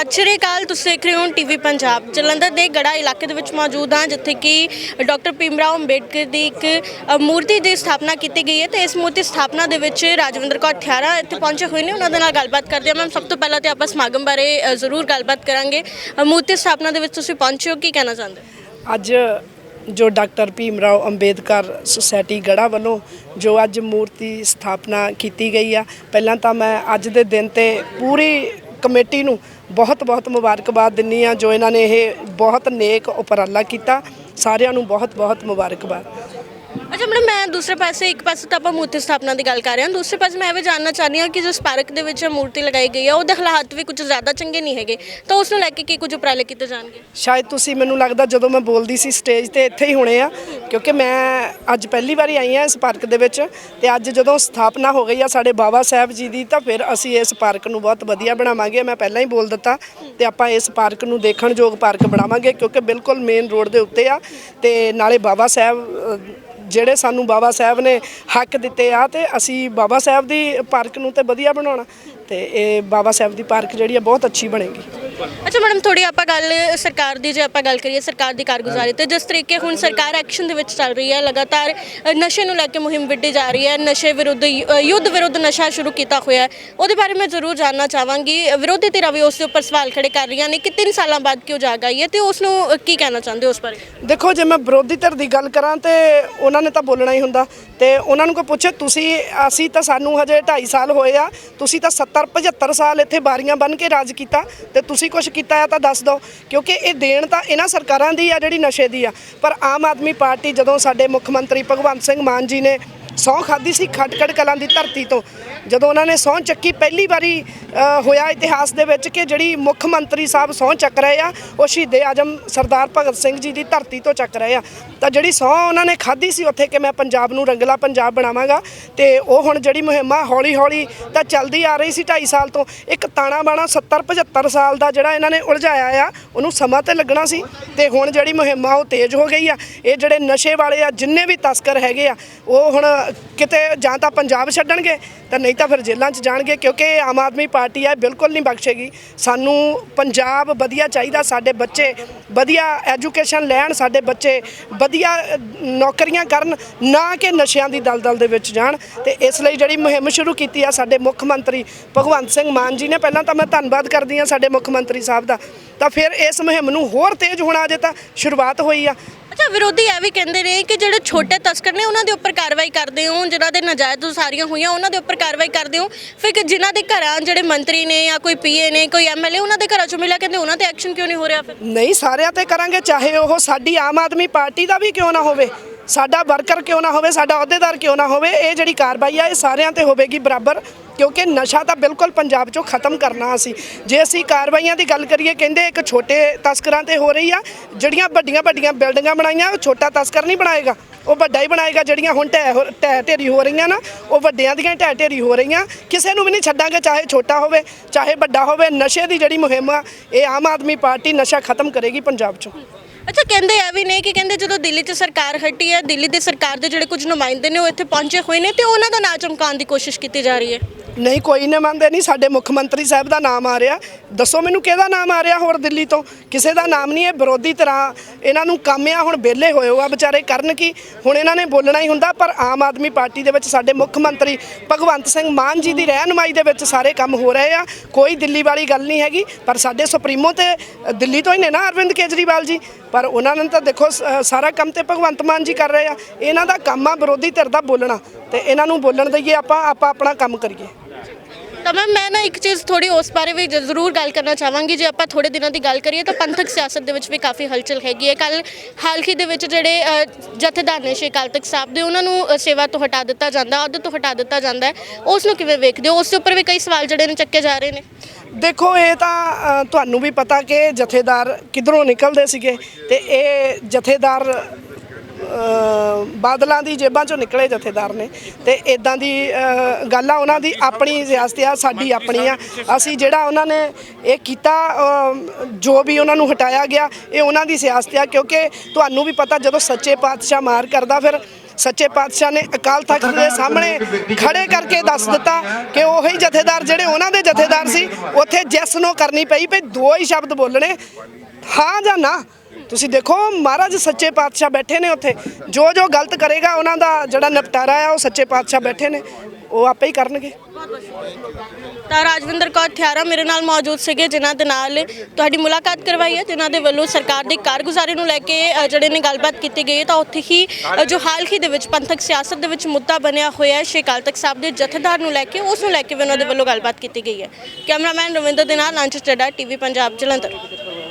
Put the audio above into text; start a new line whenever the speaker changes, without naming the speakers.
ਸਤਿ ਸ਼੍ਰੀ ਅਕਾਲ, ਤੁਸੀਂ ਦੇਖ ਰਹੇ ਹੋ ਟੀਵੀ ਪੰਜਾਬ। ਜਲੰਧਰ ਦੇ ਗੜਾ ਇਲਾਕੇ ਦੇ ਵਿੱਚ ਮੌਜੂਦ ਹਾਂ, ਜਿੱਥੇ ਕਿ ਡਾਕਟਰ ਭੀਮਰਾਓ ਅੰਬੇਡਕਰ ਦੀ ਇੱਕ ਮੂਰਤੀ ਦੀ ਸਥਾਪਨਾ ਕੀਤੀ ਗਈ ਹੈ ਤੇ ਇਸ ਮੂਰਤੀ ਸਥਾਪਨਾ ਦੇ ਵਿੱਚ ਰਾਜਵਿੰਦਰ ਕੌਰ ਠਿਆਰਾ ਇੱਥੇ ਪਹੁੰਚੇ ਹੋਏ ਨੇ। ਉਹਨਾਂ ਦੇ ਨਾਲ ਗੱਲਬਾਤ ਕਰਦੇ ਹਾਂ। ਮੈਮ, ਸਭ ਤੋਂ ਪਹਿਲਾਂ ਤੇ ਆਪਾਂ ਸਮਾਗਮ ਬਾਰੇ ਜ਼ਰੂਰ ਗੱਲਬਾਤ ਕਰਾਂਗੇ। ਮੂਰਤੀ ਸਥਾਪਨਾ ਦੇ ਵਿੱਚ ਤੁਸੀਂ ਪਹੁੰਚੇ ਹੋ, ਕੀ ਕਹਿਣਾ ਚਾਹੁੰਦੇ
ਅੱਜ ਜੋ ਡਾਕਟਰ ਭੀਮਰਾਓ ਅੰਬੇਦਕਰ ਸੁਸਾਇਟੀ ਗੜਾ ਵੱਲੋਂ ਜੋ ਅੱਜ ਮੂਰਤੀ ਸਥਾਪਨਾ ਕੀਤੀ ਗਈ ਆ, ਪਹਿਲਾਂ ਤਾਂ ਮੈਂ ਅੱਜ ਦੇ ਦਿਨ ਤੇ ਪੂਰੀ ਕਮੇਟੀ ਨੂੰ ਬਹੁਤ ਬਹੁਤ ਮੁਬਾਰਕਬਾਦ ਦਿੰਨੀ ਆ ਜੋ ਇਹਨਾਂ ਨੇ ਇਹ ਬਹੁਤ ਨੇਕ ਉਪਰਾਲਾ ਕੀਤਾ। ਸਾਰਿਆਂ ਨੂੰ ਬਹੁਤ ਬਹੁਤ ਮੁਬਾਰਕਬਾਦ।
ਅੱਛਾ ਮੈਡਮ ਮੈਂ ਦੂਸਰੇ ਪਾਸੇ, ਇੱਕ ਪਾਸੇ ਤਾਂ ਆਪਾਂ ਮੂਰਤੀ ਸਥਾਪਨਾ ਦੀ ਗੱਲ ਕਰ ਰਹੇ ਹਾਂ। ਦੂਸਰੇ ਪਾਸੇ ਮੈਂ ਇਹ ਵੀ ਜਾਣਨਾ ਚਾਹੁੰਦੀ ਹਾਂ ਕਿ ਜੋ ਪਾਰਕ ਦੇ ਵਿੱਚ ਮੂਰਤੀ ਲਗਾਈ ਗਈ ਹੈ, ਉਹਦੇ ਹਾਲਾਤ ਵੀ ਕੁਝ ਜ਼ਿਆਦਾ ਚੰਗੇ ਨਹੀਂ ਹੈਗੇ। ਤਾਂ ਉਸ ਨੂੰ ਲੈ ਕੇ ਕੀ ਕੁਝ ਉਪਰਾਲੇ ਕੀਤੇ ਜਾਣਗੇ?
ਸ਼ਾਇਦ ਤੁਸੀਂ ਮੈਨੂੰ ਲੱਗਦਾ ਜਦੋਂ ਮੈਂ ਬੋਲਦੀ ਸੀ ਸਟੇਜ ਤੇ ਇੱਥੇ ਹੀ ਹੋਣੇ ਆ, ਕਿਉਂਕਿ ਮੈਂ ਅੱਜ ਪਹਿਲੀ ਵਾਰੀ ਆਈ ਹਾਂ ਇਸ ਪਾਰਕ ਦੇ ਵਿੱਚ ਤੇ ਅੱਜ ਜਦੋਂ ਸਥਾਪਨਾ ਹੋ ਗਈ ਆ ਸਾਡੇ ਬਾਬਾ ਸਾਹਿਬ ਜੀ ਦੀ, ਤਾਂ ਫਿਰ ਅਸੀਂ ਇਸ ਪਾਰਕ ਨੂੰ ਬਹੁਤ ਵਧੀਆ ਬਣਾਵਾਂਗੇ। ਮੈਂ ਪਹਿਲਾਂ ਹੀ ਬੋਲ ਦਿੱਤਾ ਤੇ ਆਪਾਂ ਇਸ ਪਾਰਕ ਨੂੰ ਦੇਖਣਯੋਗ ਪਾਰਕ ਬਣਾਵਾਂਗੇ, ਕਿਉਂਕਿ ਬਿਲਕੁਲ ਮੇਨ ਰੋਡ ਦੇ ਉੱਤੇ ਆ ਤੇ ਨਾਲੇ ਬਾਬਾ ਸਾਹਿਬ ਜਿਹੜੇ ਸਾਨੂੰ ਬਾਬਾ ਸਾਹਿਬ ਨੇ ਹੱਕ ਦਿੱਤੇ ਆ ਤੇ ਅਸੀਂ ਬਾਬਾ ਸਾਹਿਬ ਦੀ ਪਾਰਕ ਨੂੰ ਤੇ ਵਧੀਆ ਬਣਾਉਣਾ ਤੇ ਇਹ ਬਾਬਾ ਸਾਹਿਬ ਦੀ ਪਾਰਕ ਜਿਹੜੀ ਆ ਬਹੁਤ ਅੱਛੀ ਬਣੇਗੀ।
ਅੱਛਾ, ਮੈਡਮ ਥੋੜੀ ਆਪਾਂ ਗੱਲ ਸਰਕਾਰ ਦੀ, ਜੇ ਆਪਾਂ ਗੱਲ ਕਰੀਏ ਸਰਕਾਰ ਦੀ ਕਾਰਗੁਜ਼ਾਰੀ ਤੇ, ਜਿਸ ਤਰੀਕੇ ਹੁਣ ਸਰਕਾਰ ਐਕਸ਼ਨ ਦੇ ਵਿੱਚ ਚੱਲ ਰਹੀ ਹੈ, ਲਗਾਤਾਰ ਨਸ਼ੇ ਨੂੰ ਲੈ ਕੇ ਮੁਹਿੰਮ ਵਿੱਢੀ ਜਾ ਰਹੀ ਹੈ, ਨਸ਼ੇ ਵਿਰੁੱਧ ਯੁੱਧ ਵਿਰੁੱਧ ਨਸ਼ਾ ਸ਼ੁਰੂ ਕੀਤਾ ਹੋਇਆ ਹੈ, ਉਹਦੇ ਬਾਰੇ ਮੈਂ ਜ਼ਰੂਰ ਜਾਨਣਾ ਚਾਹਾਂਗੀ। ਵਿਰੋਧੀ ਧਿਰਾਂ ਵੀ ਉਸ ਦੇ ਉੱਪਰ ਸਵਾਲ ਖੜੇ ਕਰ ਰਹੀਆਂ ਨੇ ਕਿ 3 ਸਾਲਾਂ ਬਾਅਦ ਕਿਉਂ ਜਾਗ ਆਈ ਹੈ ਤੇ ਉਸ ਨੂੰ ਕੀ ਕਹਿਣਾ ਚਾਹੁੰਦੇ ਹੋ ਉਸ ਬਾਰੇ?
ਦੇਖੋ, ਜੇ ਮੈਂ ਵਿਰੋਧੀ ਧਿਰ ਦੀ ਗੱਲ ਕਰਾਂ ਤੇ ਉਹਨਾਂ ਨੇ ਤਾਂ ਬੋਲਣਾ ਹੀ ਹੁੰਦਾ, ਤੇ ਉਹਨਾਂ ਨੂੰ ਕੋਈ ਪੁੱਛੇ, ਤੁਸੀਂ, ਅਸੀਂ ਤਾਂ ਸਾਨੂੰ ਹਜੇ 2.5 ਸਾਲ ਹੋਏ ਆ, ਤੁਸੀਂ ਤਾਂ 70 75 ਸਾਲ ਇੱਥੇ ਬਾਰੀਆਂ ਬਨ ਕੇ ਰਾਜ ਕੀਤਾ ਤੇ ਤੁਸੀਂ ਕੁਝ ਕੀਤਾ ਆ ਤਾਂ ਦੱਸ ਦਿਓ, ਕਿਉਂਕਿ ਇਹ ਦੇਣ ਤਾਂ ਇਹਨਾਂ ਸਰਕਾਰਾਂ ਦੀ ਆ ਜਿਹੜੀ ਨਸ਼ੇ ਦੀ ਆ। ਪਰ ਆਮ ਆਦਮੀ ਪਾਰਟੀ ਜਦੋਂ ਸਾਡੇ ਮੁੱਖ ਮੰਤਰੀ ਭਗਵੰਤ ਸਿੰਘ ਮਾਨ ਜੀ ਨੇ ਸਹੁੰ ਖਾਦੀ ਸੀ ਖਟਕੜ ਕਲਾਂ ਦੀ ਧਰਤੀ ਤੋਂ ਜਦੋਂ ਉਹਨਾਂ ਨੇ ਸਹੁੰ ਚੱਕੀ ਪਹਿਲੀ ਵਾਰੀ ਹੋਇਆ ਇਤਿਹਾਸ ਦੇ ਵਿੱਚ ਕਿ ਜਿਹੜੀ ਮੁੱਖ ਮੰਤਰੀ ਸਾਹਿਬ ਸਹੁੰ ਚੱਕ ਰਹੇ ਆ, ਉਹ ਸ਼ਹੀਦੇ ਆਜਮ ਸਰਦਾਰ ਭਗਤ ਸਿੰਘ ਜੀ ਦੀ ਧਰਤੀ ਤੋਂ ਚੱਕ ਰਹੇ ਆ। ਤਾਂ ਜਿਹੜੀ ਸਹੁੰ ਉਹਨਾਂ ਨੇ ਖਾਧੀ ਸੀ ਉੱਥੇ ਕਿ ਮੈਂ ਪੰਜਾਬ ਨੂੰ ਰੰਗਲਾ ਪੰਜਾਬ ਬਣਾਵਾਂਗਾ, ਤੇ ਉਹ ਹੁਣ ਜਿਹੜੀ ਮੁਹਿੰਮ ਆ ਹੌਲੀ ਹੌਲੀ ਤਾਂ ਚੱਲਦੀ ਆ ਰਹੀ ਸੀ 2.5 ਸਾਲ ਤੋਂ, ਇੱਕ ਤਾਣਾ ਬਾਣਾ 70 75 ਸਾਲ ਦਾ ਜਿਹੜਾ ਇਹਨਾਂ ਨੇ ਉਲਝਾਇਆ ਆ, ਉਹਨੂੰ ਸਮਾਂ ਤੇ ਲੱਗਣਾ ਸੀ, ਤੇ ਹੁਣ ਜਿਹੜੀ ਮੁਹਿੰਮ ਆ ਉਹ ਤੇਜ਼ ਹੋ ਗਈ ਆ। ਇਹ ਜਿਹੜੇ ਨਸ਼ੇ ਵਾਲੇ ਆ, ਜਿੰਨੇ ਵੀ ਤਸਕਰ ਹੈਗੇ ਆ, ਉਹ ਹੁਣ ਕਿਤੇ ਜਾਂ ਤਾਂ ਪੰਜਾਬ ਛੱਡਣਗੇ, ਤਾਂ ਨਹੀਂ ਤਾਂ ਫਿਰ ਜੇਲ੍ਹਾਂ 'ਚ ਜਾਣਗੇ ਕਿਉਂਕਿ ਆਮ ਆਦਮੀ ਪਾਰਟੀ ਆ ਇਹ ਬਿਲਕੁਲ ਨਹੀਂ ਬਖਸ਼ੇਗੀ। ਸਾਨੂੰ ਪੰਜਾਬ ਵਧੀਆ ਚਾਹੀਦਾ, ਸਾਡੇ ਬੱਚੇ ਵਧੀਆ ਐਜੂਕੇਸ਼ਨ ਲੈਣ, ਸਾਡੇ ਬੱਚੇ ਵਧੀਆ ਨੌਕਰੀਆਂ ਕਰਨ, ਨਾ ਕਿ ਨਸ਼ਿਆਂ ਦੀ ਦਲਦਲ ਦੇ ਵਿੱਚ ਜਾਣ। ਤੇ ਇਸ ਲਈ ਜਿਹੜੀ ਮੁਹਿੰਮ ਸ਼ੁਰੂ ਕੀਤੀ ਆ ਸਾਡੇ ਮੁੱਖ ਮੰਤਰੀ ਭਗਵੰਤ ਸਿੰਘ ਮਾਨ ਜੀ ਨੇ, ਪਹਿਲਾਂ ਤਾਂ ਮੈਂ ਧੰਨਵਾਦ ਕਰਦੀ ਆ ਸਾਡੇ ਮੁੱਖ ਮੰਤਰੀ ਸਾਹਿਬ ਦਾ। ਤਾਂ ਫਿਰ ਇਸ ਮੁਹਿੰਮ ਨੂੰ ਹੋਰ ਤੇਜ਼ ਹੋਣਾ ਅਜੇ ਤਾਂ ਸ਼ੁਰੂਆਤ ਹੋਈ ਆ।
ਅੱਛਾ, ਵਿਰੋਧੀ ਇਹ ਵੀ ਕਹਿੰਦੇ ਨੇ ਕਿ ਜਿਹੜੇ ਛੋਟੇ ਤਸਕਰ ਨੇ, ਉਹਨਾਂ ਦੇ ਉੱਪਰ ਕਾਰਵਾਈ ਕਰਦੇ ਹੋ ਜਿਨ੍ਹਾਂ ਦੇ ਨਾਜਾਇਜ਼ ਉਸਾਰੀਆਂ ਹੋਈਆਂ, ਉਹਨਾਂ ਦੇ ਉੱਪਰ ਕਾਰਵਾਈ ਕਰਦੇ ਹੋ। ਫਿਰ ਕਿ ਜਿਨ੍ਹਾਂ ਦੇ ਘਰਾਂ ਜਿਹੜੇ ਮੰਤਰੀ ਨੇ ਜਾਂ ਕੋਈ ਪੀਏ ਨੇ, ਕੋਈ ਐਮਐਲਏ ਉਹਨਾਂ ਦੇ ਘਰਾਂ ਚੋਂ ਮਿਲਿਆ, ਕਹਿੰਦੇ ਉਹਨਾਂ ਤੇ ਐਕਸ਼ਨ ਕਿਉਂ ਨਹੀਂ ਹੋ ਰਿਹਾ ਫਿਰ?
ਨਹੀਂ, ਸਾਰਿਆਂ ਤੇ ਕਰਾਂਗੇ, ਚਾਹੇ ਉਹ ਸਾਡੀ ਆਮ ਆਦਮੀ ਪਾਰਟੀ ਦਾ ਵੀ ਕਿਉਂ ਨਾ ਹੋਵੇ, ਸਾਡਾ ਵਰਕਰ ਕਿਉਂ ਨਾ ਹੋਵੇ, ਸਾਡਾ ਅਹੁਦੇਦਾਰ ਕਿਉਂ ਨਾ ਹੋਵੇ, ਇਹ ਜਿਹੜੀ ਕਾਰਵਾਈ ਆ, ਇਹ ਸਾਰਿਆਂ ਤੇ ਹੋਵੇਗੀ ਬਰਾਬਰ। ਕਿਉਂਕਿ ਨਸ਼ਾ ਤਾਂ ਬਿਲਕੁਲ ਪੰਜਾਬ 'ਚੋਂ ਖਤਮ ਕਰਨਾ ਅਸੀਂ ਜੇ ਅਸੀਂ ਕਾਰਵਾਈਆਂ ਦੀ ਗੱਲ ਕਰੀਏ, ਕਹਿੰਦੇ ਇੱਕ ਛੋਟੇ ਤਸਕਰਾਂ ਤੇ ਹੋ ਰਹੀ ਆ, ਜਿਹੜੀਆਂ ਵੱਡੀਆਂ ਵੱਡੀਆਂ ਬਿਲਡਿੰਗਾਂ ਬਣਾਈਆਂ, ਉਹ ਛੋਟਾ ਤਸਕਰ ਨਹੀਂ ਬਣਾਏਗਾ। ਉਹ ਵੱਡਾ ਹੀ ਬਣਾਏਗਾ, ਜਿਹੜੀਆਂ ਹੁਣ ਢਹਿ ਹੋ- ਢਹਿ ਢੇਰੀ ਹੋ ਰਹੀਆਂ ਨਾ, ਉਹ ਵੱਡਿਆਂ ਦੀਆਂ ਹੀ ਢੇਰੀ ਹੋ ਰਹੀਆਂ। ਕਿਸੇ ਨੂੰ ਵੀ ਨਹੀਂ ਛੱਡਾਂਗੇ, ਚਾਹੇ ਛੋਟਾ ਹੋਵੇ, ਚਾਹੇ ਵੱਡਾ ਹੋਵੇ। ਨਸ਼ੇ ਦੀ ਜਿਹੜੀ ਮੁਹਿੰਮ ਆ, ਇਹ ਆਮ ਆਦਮੀ ਪਾਰਟੀ ਨਸ਼ਾ ਖਤਮ ਕਰੇਗੀ ਪੰਜਾਬ 'ਚੋਂ।
ਅੱਛਾ, ਕਹਿੰਦੇ ਇਹ ਵੀ ਨੇ ਕਿ ਕਹਿੰਦੇ ਜਦੋਂ ਦਿੱਲੀ 'ਚ ਸਰਕਾਰ ਹਟੀ ਹੈ, ਦਿੱਲੀ ਦੀ ਸਰਕਾਰ ਦੇ ਜਿਹੜੇ ਕੁਝ ਨੁਮਾਇੰਦੇ ਨੇ, ਉਹ ਇੱਥੇ ਪਹੁੰਚੇ ਹੋਏ ਨੇ ਤੇ ਉਹਨਾਂ ਦਾ ਨਾਂ ਚਮਕਾਉਣ ਦੀ ਕੋਸ਼ਿਸ਼ ਕੀਤੀ ਜਾ ਰਹੀ ਹੈ।
ਨਹੀਂ, ਕੋਈ ਨਹੀਂ ਮੰਨਦੇ ਨਹੀਂ ਸਾਡੇ ਮੁੱਖ ਮੰਤਰੀ ਸਾਹਿਬ ਦਾ ਨਾਮ ਆ ਰਿਹਾ। ਦੱਸੋ ਮੈਨੂੰ ਕਿਹਦਾ ਨਾਮ ਆ ਰਿਹਾ ਹੋਰ ਦਿੱਲੀ ਤੋਂ? ਕਿਸੇ ਦਾ ਨਾਮ ਨਹੀਂ ਹੈ ਵਿਰੋਧੀ ਤਰ੍ਹਾਂ ਇਹਨਾਂ ਨੂੰ ਕੰਮ ਆ, ਹੁਣ ਵਿਹਲੇ ਹੋਏ ਹੋ ਆ ਵਿਚਾਰੇ। ਕਰਨ ਕੀ? ਹੁਣ ਇਹਨਾਂ ਨੇ ਬੋਲਣਾ ਹੀ ਹੁੰਦਾ, ਪਰ ਆਮ ਆਦਮੀ ਪਾਰਟੀ ਦੇ ਵਿੱਚ ਸਾਡੇ ਮੁੱਖ ਮੰਤਰੀ ਭਗਵੰਤ ਸਿੰਘ ਮਾਨ ਜੀ ਦੀ ਰਹਿਨਮਾਈ ਦੇ ਵਿੱਚ ਸਾਰੇ ਕੰਮ ਹੋ ਰਹੇ ਆ। ਕੋਈ ਦਿੱਲੀ ਵਾਲੀ ਗੱਲ ਨਹੀਂ ਹੈਗੀ, ਪਰ ਸਾਡੇ ਸੁਪਰੀਮੋ ਤੇ ਦਿੱਲੀ ਤੋਂ ਹੀ ਨੇ ਨਾ ਅਰਵਿੰਦ ਕੇਜਰੀਵਾਲ ਜੀ? ਪਰ ਉਹਨਾਂ ਨੇ ਤਾਂ ਦੇਖੋ, ਸ- ਸਾਰਾ ਕੰਮ ਤੇ ਭਗਵੰਤ ਮਾਨ ਜੀ ਕਰ ਰਹੇ ਆ। ਇਹਨਾਂ ਦਾ ਕੰਮ ਆ ਵਿਰੋਧੀ ਧਿਰ ਦਾ ਬੋਲਣਾ। ਤੇ ਇਹਨਾਂ ਨੂੰ ਬੋਲਣ ਦਈਏ ਆਪਾਂ ਆਪਾਂ ਆਪਣਾ ਕੰਮ ਕਰੀਏ।
ਤਾਂ ਮੈਮ ਮੈਂ ਨਾ ਇੱਕ ਚੀਜ਼ ਥੋੜੀ ਉਸ ਬਾਰੇ ਵੀ ਜ਼ਰੂਰ ਗੱਲ ਕਰਨਾ ਚਾਹਾਂਗੀ। ਜੇ ਆਪਾਂ ਥੋੜੇ ਦਿਨਾਂ ਦੀ ਗੱਲ ਕਰੀਏ ਤਾਂ ਪੰਥਕ ਸਿਆਸਤ ਦੇ ਵਿੱਚ ਵੀ ਕਾਫੀ ਹਲਚਲ ਹੈਗੀ ਹੈ। ਕੱਲ ਹਾਲ ਹੀ ਦੇ ਵਿੱਚ ਜਿਹੜੇ ਜਥੇਦਾਰ ਨੇ ਸ਼੍ਰੀ ਅਕਾਲ ਤਖਤ ਸਾਹਿਬ ਦੇ ਉਹਨਾਂ ਨੂੰ ਸੇਵਾ ਤੋਂ ਹਟਾ ਦਿੱਤਾ ਜਾਂਦਾ ਅਹੁਦੇ ਤੋਂ ਹਟਾ ਦਿੱਤਾ ਜਾਂਦਾ ਉਸ ਨੂੰ ਕਿਵੇਂ ਵੇਖਦੇ ਹੋ? ਉਸ ਦੇ ਉੱਪਰ ਵੀ ਕਈ ਸਵਾਲ ਜਿਹੜੇ ਨੇ ਚੱਕੇ ਜਾ ਰਹੇ ਨੇ।
ਦੇਖੋ ਇਹ ਤਾਂ ਤੁਹਾਨੂੰ ਵੀ ਪਤਾ ਕਿ ਜਥੇਦਾਰ ਕਿਧਰੋਂ ਨਿਕਲਦੇ ਸੀਗੇ ਤੇ ਇਹ ਜਥੇਦਾਰ ਬਾਦਲਾਂ ਦੀ ਜੇਬਾਂ ਚੋਂ ਨਿਕਲੇ ਜਥੇਦਾਰ ਨੇ ਤੇ ਇਦਾਂ ਦੀ ਗੱਲ ਆ ਉਹਨਾਂ ਦੀ ਆਪਣੀ ਸਿਆਸਤ ਆ ਸਾਡੀ ਆਪਣੀ ਆ। ਅਸੀਂ ਜਿਹੜਾ ਉਹਨਾਂ ਨੇ ਇਹ ਕੀਤਾ ਜੋ ਵੀ ਉਹਨਾਂ ਨੂੰ ਹਟਾਇਆ ਗਿਆ ਇਹ ਉਹਨਾਂ ਦੀ ਸਿਆਸਤ ਆ ਕਿਉਂਕਿ ਤੁਹਾਨੂੰ ਵੀ ਪਤਾ ਜਦੋਂ ਸੱਚੇ ਪਾਤਸ਼ਾਹ ਮਾਰ ਕਰਦਾ ਫਿਰ ਸੱਚੇ ਪਾਤਸ਼ਾਹ ਨੇ ਅਕਾਲ ਤਖਤ ਦੇ ਸਾਹਮਣੇ ਖੜੇ ਕਰਕੇ ਦੱਸ ਦਿੱਤਾ ਕਿ ਉਹੀ ਜਥੇਦਾਰ ਜਿਹੜੇ ਉਹਨਾਂ ਦੇ ਜਥੇਦਾਰ ਸੀ ਉੱਥੇ ਜੈਸ ਨੋ ਕਰਨੀ ਪਈ ਭਈ ਦੋ ਹੀ ਸ਼ਬਦ ਬੋਲਣੇ ਹਾਂ ਜਾਂ ਨਾ। ਤੁਸੀਂ ਦੇਖੋ ਮਹਾਰਾਜ ਸੱਚੇ ਪਾਤਸ਼ਾਹ ਬੈਠੇ ਨੇ ਉੱਥੇ। ਜੋ ਜੋ ਗਲਤ ਕਰੇਗਾ ਉਹਨਾਂ ਦਾ ਜਿਹੜਾ ਨਿਪਟਾਰਾ ਆ ਉਹ ਸੱਚੇ ਪਾਤਸ਼ਾਹ ਬੈਠੇ ਨੇ। ਉਹ ਆਪੇ ਹੀ ਕਰਨਗੇ।
ਤਾਂ ਰਾਜਵਿੰਦਰ ਕੌਰ ਥਿਆਰਾ ਮੇਰੇ ਨਾਲ ਮੌਜੂਦ ਸੀਗੇ ਜਿਨ੍ਹਾਂ ਦੇ ਨਾਲ ਤੁਹਾਡੀ ਮੁਲਾਕਾਤ ਕਰਵਾਈ ਹੈ ਜਿਨ੍ਹਾਂ ਦੇ ਵੱਲੋਂ ਸਰਕਾਰ ਦੀ ਕਾਰਗੁਜ਼ਾਰੀ ਨੂੰ ਲੈ ਕੇ ਅ, ਜਿਹੜੇ ਨੇ ਗੱਲਬਾਤ ਕੀਤੀ ਗਈ ਹੈ ਤਾਂ ਉੱਥੇ ਹੀ ਅ, ਜੋ ਹਾਲ ਹੀ ਦੇ ਵਿੱਚ ਪੰਥਕ ਸਿਆਸਤ ਦੇ ਵਿੱਚ ਮੁੱਦਾ ਬਣਿਆ ਹੋਇਆ ਹੈ ਸ਼੍ਰੀ ਅਕਾਲ ਤਖਤ ਸਾਹਿਬ ਦੇ ਜਥੇਦਾਰ ਨੂੰ ਲੈ ਕੇ ਉਸ ਨੂੰ ਲੈ ਕੇ ਵੀ ਉਹਨਾਂ ਦੇ ਵੱਲੋਂ ਗੱਲਬਾਤ ਕੀਤੀ ਗਈ ਹੈ। ਕੈਮਰਾਮੈਨ ਰਵਿੰਦਰ ਦੇ ਨਾਲ ਅੰਸ਼ ਚੱਡਾ ਟੀਵੀ ਪੰਜਾਬ ਜਲੰਧਰ।